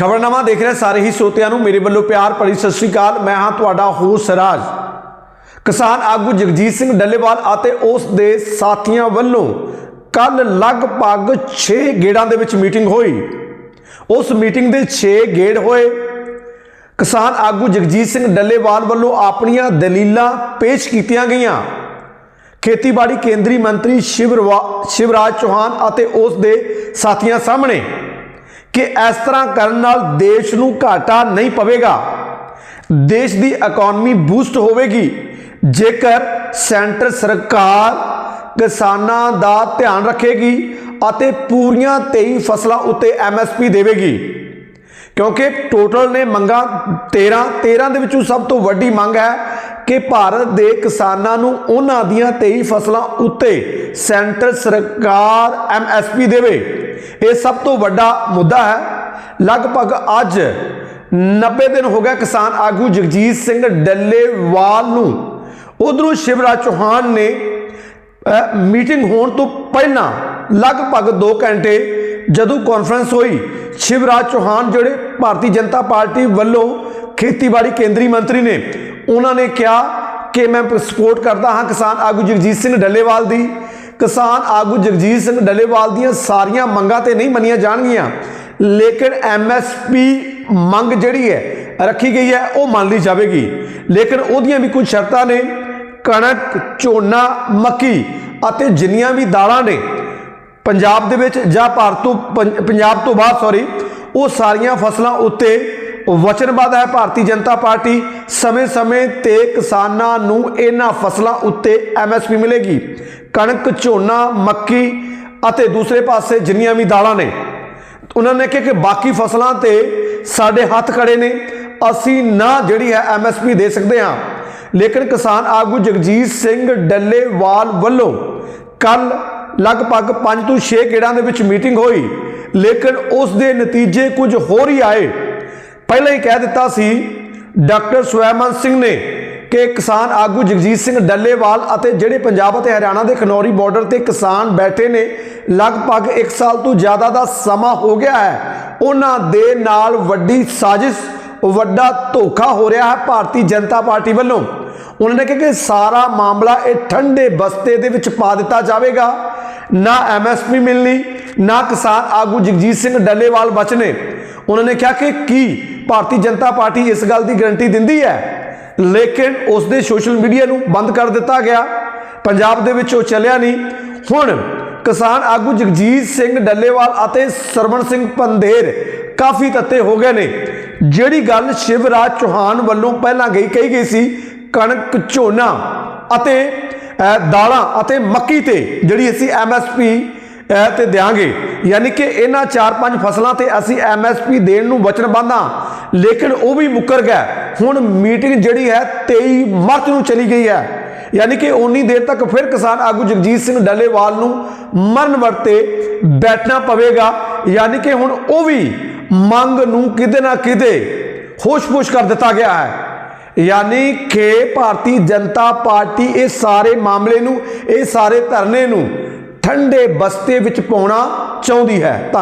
ਖਬਰਨਾਮਾ ਦੇਖ ਰਹੇ ਸਾਰੇ ਹੀ ਸੋਤਿਆਂ ਨੂੰ ਮੇਰੇ ਵੱਲੋਂ ਪਿਆਰ ਭਰੀ ਸਤਿ ਸ੍ਰੀ ਅਕਾਲ। ਮੈਂ ਹਾਂ ਤੁਹਾਡਾ ਹੋਸਟ ਰਾਜ। ਕਿਸਾਨ ਆਗੂ ਜਗਜੀਤ ਸਿੰਘ ਡੱਲੇਵਾਲ ਅਤੇ ਉਸ ਦੇ ਸਾਥੀਆਂ ਵੱਲੋਂ ਕੱਲ ਲਗਭਗ 6 ਗੇੜਾਂ ਦੇ ਵਿੱਚ ਮੀਟਿੰਗ ਹੋਈ। ਉਸ ਮੀਟਿੰਗ ਦੇ 6 ਗੇੜ ਹੋਏ। ਕਿਸਾਨ ਆਗੂ ਜਗਜੀਤ ਸਿੰਘ ਡੱਲੇਵਾਲ ਵੱਲੋਂ ਆਪਣੀਆਂ ਦਲੀਲਾਂ ਪੇਸ਼ ਕੀਤੀਆਂ ਗਈਆਂ। ਖੇਤੀਬਾੜੀ ਕੇਂਦਰੀ ਮੰਤਰੀ ਸ਼ਿਵਰਵਾ- ਸ਼ਿਵਰਾਜ ਚੌਹਾਨ ਅਤੇ ਉਸ ਦੇ ਸਾਥੀਆਂ ਸਾਹਮਣੇ ਕਿ ਇਸ ਤਰ੍ਹਾਂ ਕਰਨ ਨਾਲ ਦੇਸ਼ ਨੂੰ ਘਾਟਾ ਨਹੀਂ ਪਵੇਗਾ। ਦੇਸ਼ ਦੀ ਇਕਨੋਮੀ ਬੂਸਟ ਹੋਵੇਗੀ। ਜੇਕਰ ਸੈਂਟਰ ਸਰਕਾਰ ਕਿਸਾਨਾਂ ਦਾ ਧਿਆਨ ਰੱਖੇਗੀ ਅਤੇ ਪੂਰੀਆਂ 23 ਫਸਲਾਂ ਉੱਤੇ ਐਮਐਸਪੀ ਦੇਵੇਗੀ। ਕਿਉਂਕਿ ਟੋਟਲ ਨੇ ਮੰਗਾਂ 13 13 ਦੇ ਵਿੱਚੋਂ ਸਭ ਤੋਂ ਵੱਡੀ ਮੰਗ ਹੈ ਕਿ ਭਾਰਤ ਦੇ ਕਿਸਾਨਾਂ ਨੂੰ ਉਹਨਾਂ ਦੀਆਂ 23 ਫਸਲਾਂ ਉੱਤੇ ਸੈਂਟਰ ਸਰਕਾਰ ਐਮਐਸਪੀ ਦੇਵੇ। ਇਹ ਸਭ ਤੋਂ ਵੱਡਾ ਮੁੱਦਾ ਹੈ। ਲਗਭਗ ਅੱਜ 90 ਦਿਨ ਹੋ ਗਿਆ ਕਿਸਾਨ ਆਗੂ ਜਗਜੀਤ ਸਿੰਘ ਡੱਲੇਵਾਲ ਨੂੰ। ਉਧਰੋਂ ਸ਼ਿਵਰਾਜ ਚੌਹਾਨ ਨੇ ਮੀਟਿੰਗ ਹੋਣ ਤੋਂ ਪਹਿਲਾਂ ਲਗਭਗ 2 ਘੰਟੇ ਜਦੋਂ ਕਾਨਫਰੰਸ ਹੋਈ, ਸ਼ਿਵਰਾਜ ਚੌਹਾਨ ਜਿਹੜੇ ਭਾਰਤੀ ਜਨਤਾ ਪਾਰਟੀ ਵੱਲੋਂ ਖੇਤੀਬਾੜੀ ਕੇਂਦਰੀ ਮੰਤਰੀ ਨੇ, ਉਹਨਾਂ ਨੇ ਕਿਹਾ ਕਿ ਮੈਂ ਸਪੋਰਟ ਕਰਦਾ ਹਾਂ ਕਿਸਾਨ ਆਗੂ ਜਗਜੀਤ ਸਿੰਘ ਡੱਲੇਵਾਲ ਦੀ। ਕਿਸਾਨ ਆਗੂ ਜਗਜੀਤ ਸਿੰਘ ਡੱਲੇਵਾਲ ਦੀਆਂ ਸਾਰੀਆਂ ਮੰਗਾਂ ਤੇ ਨਹੀਂ ਮੰਨੀਆਂ ਜਾਣਗੀਆਂ। ਲੇਕਿਨ ਐਮਐਸਪੀ ਮੰਗ ਜਿਹੜੀ ਹੈ, ਰੱਖੀ ਗਈ ਹੈ, ਉਹ ਮੰਨ ਲਈ ਜਾਵੇਗੀ। ਲੇਕਿਨ ਉਹਦੀਆਂ ਵੀ ਕੁਝ ਸ਼ਰਤਾਂ ਨੇ, ਕਣਕ, ਝੋਨਾ, ਮੱਕੀ ਅਤੇ ਜਿੰਨੀਆਂ ਵੀ ਦਾਲਾਂ ਨੇ, ਪੰਜਾਬ ਦੇ ਵਿੱਚ ਜਾਂ ਭਾਰਤ ਤੋਂ ਪੰਜਾਬ ਤੋਂ ਬਾਅਦ ਸੌਰੀ ਉਹ ਸਾਰੀਆਂ ਫਸਲਾਂ ਉੱਤੇ ਵਚਨਬੱਧ ਹੈ, ਭਾਰਤੀ ਜਨਤਾ ਪਾਰਟੀ। ਸਮੇਂ-ਸਮੇਂ ਤੇ ਕਿਸਾਨਾਂ ਨੂੰ ਇਹਨਾਂ ਫਸਲਾਂ ਉੱਤੇ ਐਮਐਸਪੀ ਮਿਲੇਗੀ। ਕਣਕ, ਝੋਨਾ, ਮੱਕੀ ਅਤੇ ਦੂਸਰੇ ਪਾਸੇ ਜਿੰਨੀਆਂ ਵੀ ਦਾਲਾਂ ਨੇ। ਉਹਨਾਂ ਨੇ ਕਿਹਾ ਕਿ ਬਾਕੀ ਫਸਲਾਂ ਤੇ ਸਾਡੇ ਹੱਥ ਖੜੇ ਨੇ। ਅਸੀਂ ਨਾ ਜਿਹੜੀ ਹੈ ਐਮਐਸਪੀ ਦੇ ਸਕਦੇ ਹਾਂ। ਲੇਕਿਨ ਕਿਸਾਨ ਆਗੂ ਜਗਜੀਤ ਸਿੰਘ ਡੱਲੇਵਾਲ ਵੱਲੋਂ ਕੱਲ ਲਗਭਗ 5 ਤੋਂ 6 ਗੇੜਾਂ ਦੇ ਵਿੱਚ ਮੀਟਿੰਗ ਹੋਈ। ਲੇਕਿਨ ਉਸ ਦੇ ਨਤੀਜੇ ਕੁਝ ਹੋਰ ਹੀ ਆਏ। ਪਹਿਲਾਂ ਹੀ ਕਹਿ ਦਿੱਤਾ ਸੀ ਡਾਕਟਰ ਸਵੈਮਨ ਸਿੰਘ ਨੇ ਕਿ ਕਿਸਾਨ ਆਗੂ ਜਗਜੀਤ ਸਿੰਘ ਡੱਲੇਵਾਲ ਅਤੇ ਜਿਹੜੇ ਪੰਜਾਬ ਅਤੇ ਹਰਿਆਣਾ ਦੇ ਖਨੌਰੀ ਬਾਰਡਰ ਤੇ ਕਿਸਾਨ ਬੈਠੇ ਨੇ, ਲਗਭਗ 1 ਸਾਲ ਤੋਂ ਜ਼ਿਆਦਾ ਦਾ ਸਮਾਂ ਹੋ ਗਿਆ ਹੈ। ਉਹਨਾਂ ਦੇ ਨਾਲ ਵੱਡੀ ਸਾਜ਼ਿਸ਼, ਵੱਡਾ ਧੋਖਾ ਹੋ ਰਿਹਾ ਹੈ ਭਾਰਤੀ ਜਨਤਾ ਪਾਰਟੀ ਵੱਲੋਂ। ਉਹਨਾਂ ਨੇ ਕਿਹਾ ਕਿ ਸਾਰਾ ਮਾਮਲਾ ਇਹ ਠੰਡੇ ਬਸਤੇ ਦੇ ਵਿੱਚ ਪਾ ਦਿੱਤਾ ਜਾਵੇਗਾ। ਨਾ ਐਮਐਸਪੀ ਮਿਲਣੀ, ਨਾ ਕਿਸਾਨ ਆਗੂ ਜਗਜੀਤ ਸਿੰਘ ਡੱਲੇਵਾਲ ਬਚਨੇ। ਉਹਨਾਂ ਨੇ ਕਿਹਾ ਕਿ ਕੀ ਭਾਰਤੀ ਜਨਤਾ ਪਾਰਟੀ ਇਸ ਗੱਲ ਦੀ ਗਰੰਟੀ ਦਿੰਦੀ ਹੈ। ਲੇਕਿਨ ਉਸ ਦੇ ਸੋਸ਼ਲ ਮੀਡੀਆ ਨੂੰ ਬੰਦ ਕਰ ਦਿੱਤਾ ਗਿਆ। ਪੰਜਾਬ ਦੇ ਵਿੱਚ ਉਹ ਚੱਲਿਆ ਨਹੀਂ। ਹੁਣ ਕਿਸਾਨ ਆਗੂ ਜਗਜੀਤ ਸਿੰਘ ਡੱਲੇਵਾਲ ਅਤੇ ਸਰਵਣ ਸਿੰਘ ਪੰਧੇਰ ਕਾਫੀ ਤੱਤੇ ਹੋ ਗਏ ਨੇ। ਜਿਹੜੀ ਗੱਲ ਸ਼ਿਵਰਾਜ ਚੌਹਾਨ ਵੱਲੋਂ ਪਹਿਲਾਂ ਗਈ, ਕਹੀ ਗਈ ਸੀ, ਕਣਕ, ਝੋਨਾ ਅਤੇ ਦਾਲਾਂ ਅਤੇ ਮੱਕੀ ਤੇ ਜਿਹੜੀ ਅਸੀਂ ਐਮਐਸਪੀ ਤੇ ਦਿਆਂਗੇ। ਯਾਨੀ ਕਿ ਇਹਨਾਂ 4-5 ਫਸਲਾਂ ਤੇ ਅਸੀਂ ਐਮਐਸਪੀ ਦੇਣ ਨੂੰ ਵਚਨਬੱਧ ਹਾਂ ਲੇਕਿਨ ਉਹ ਵੀ ਮੁੱਕਰ ਗਿਆ। ਹੁਣ ਮੀਟਿੰਗ ਜਿਹੜੀ ਹੈ 23 ਮਾਰਚ ਨੂੰ ਚਲੀ ਗਈ ਹੈ। ਯਾਨੀ ਕਿ ਉਨੀ ਦੇਰ ਤੱਕ ਫਿਰ ਕਿਸਾਨ ਆਗੂ ਜਗਜੀਤ ਸਿੰਘ ਡੱਲੇਵਾਲ ਨੂੰ ਮਰਨ ਵਰਤੇ ਬੈਠਣਾ ਪਵੇਗਾ। ਯਾਨੀ ਕਿ ਹੁਣ ਉਹ ਵੀ ਮੰਗ ਨੂੰ ਕਿਤੇ ਨਾ ਕਿਤੇ ਹੋਸ਼-ਪੋਸ਼ ਕਰ ਦਿੱਤਾ ਗਿਆ ਹੈ। ਯਾਨੀ ਕਿ ਭਾਰਤੀ ਜਨਤਾ ਪਾਰਟੀ ਇਹ ਸਾਰੇ ਮਾਮਲੇ ਨੂੰ, ਇਹ ਸਾਰੇ ਧਰਨੇ ਨੂੰ ਠੰਡੇ ਬਸਤੇ ਵਿੱਚ ਪਾਉਣਾ ਚਾਹੁੰਦੀ ਹੈ। ਧੰਨ